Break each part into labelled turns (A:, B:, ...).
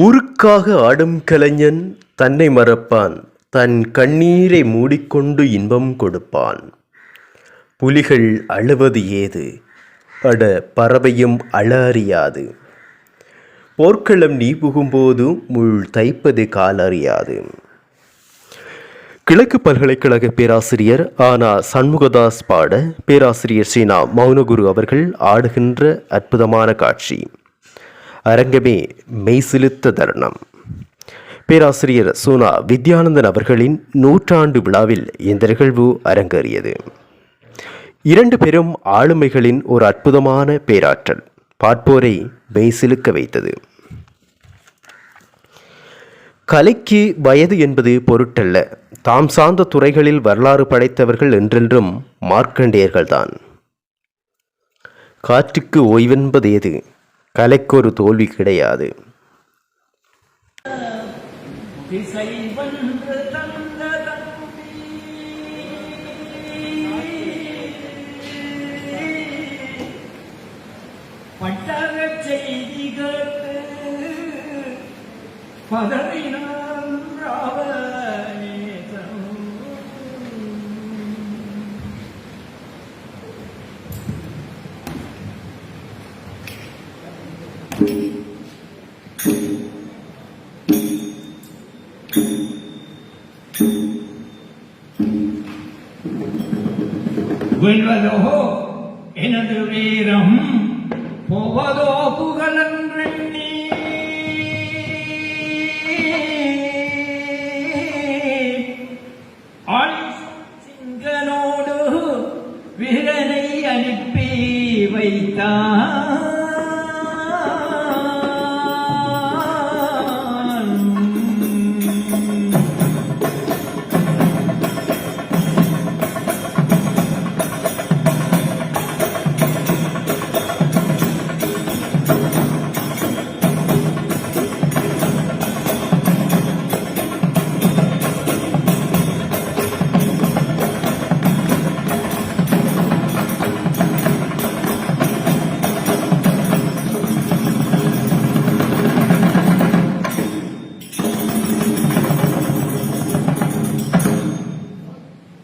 A: ஊருக்காக ஆடும் கலைஞன் தன்னை மறப்பான். தன் கண்ணீரை மூடிக்கொண்டு இன்பம் கொடுப்பான். புலிகள் அழுவது ஏது? அட பறவையும் அழ அறியாது போர்க்களம் நீ புகும்போது முள் தைப்பது காலறியாது. கிழக்கு பல்கலைக்கழக பேராசிரியர் ஆனா சண்முகதாஸ் பாட பேராசிரியர் ஸ்ரீனா மௌனகுரு அவர்கள் ஆடுகின்ற அற்புதமான காட்சி. அரங்கமே மெய்சிலுத்த தருணம். பேராசிரியர் சோனா வித்யானந்தன் அவர்களின் நூற்றாண்டு விழாவில் இந்த நிகழ்வு அரங்கேறியது. இரண்டு பெரும் ஆளுமைகளின் ஒரு அற்புதமான பேராற்றல் பார்ப்போரை மெய்சிலுக்க வைத்தது. கலைக்கு வயது என்பது பொருட்டல்ல தாம் சார்ந்த துறைகளில் வரலாறு படைத்தவர்கள் என்றென்றும் மார்க்கண்டேயர்கள்தான். காற்றுக்கு கலைக்கு ஒரு தோல்வி கிடையாது.
B: பட்டர வெல்வதோ எனது வீரம் போவதோ புகழன்றெண்ணி சிங்கனோடு வீரனை அனுப்பி வைத்தான்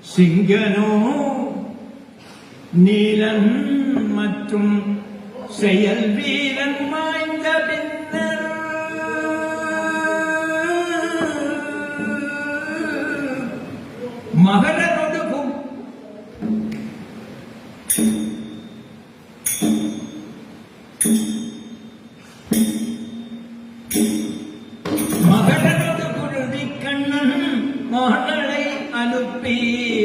B: ശിങ്കനോ നീലൻ മറ്റും செயல் வீரன் மாய்ந்த பின்னர். மகரனொடு நொடுக்கும் மகளோடு குருதி கண்ணன் மகளை அனுப்பி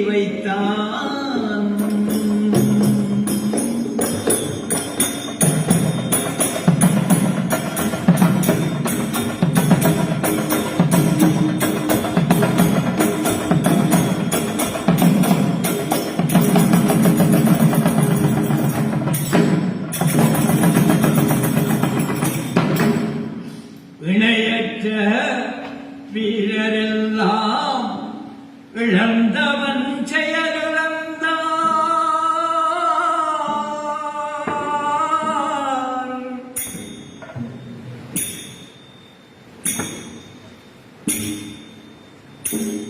B: வைத்தான். இணையற்ற வீரரெல்லாம் இழந்தவன் செயலிழந்தான் இருக்கின்ற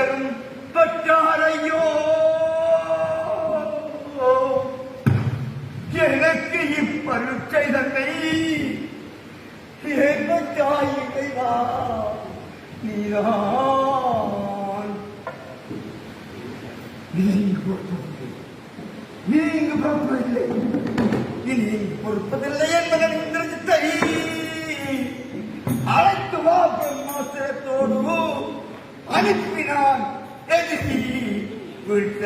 C: பெரும் பட்டாரையோ எனக்கு இப்பருட்சை தன்னை ஏற்பட்டாய் நீதான். நீங்க பொறுப்பதில்லை. நீங்க பொறுப்பதில்லை. பொறுப்பதில்லை அனுப்பினான் எதிரி விட்ட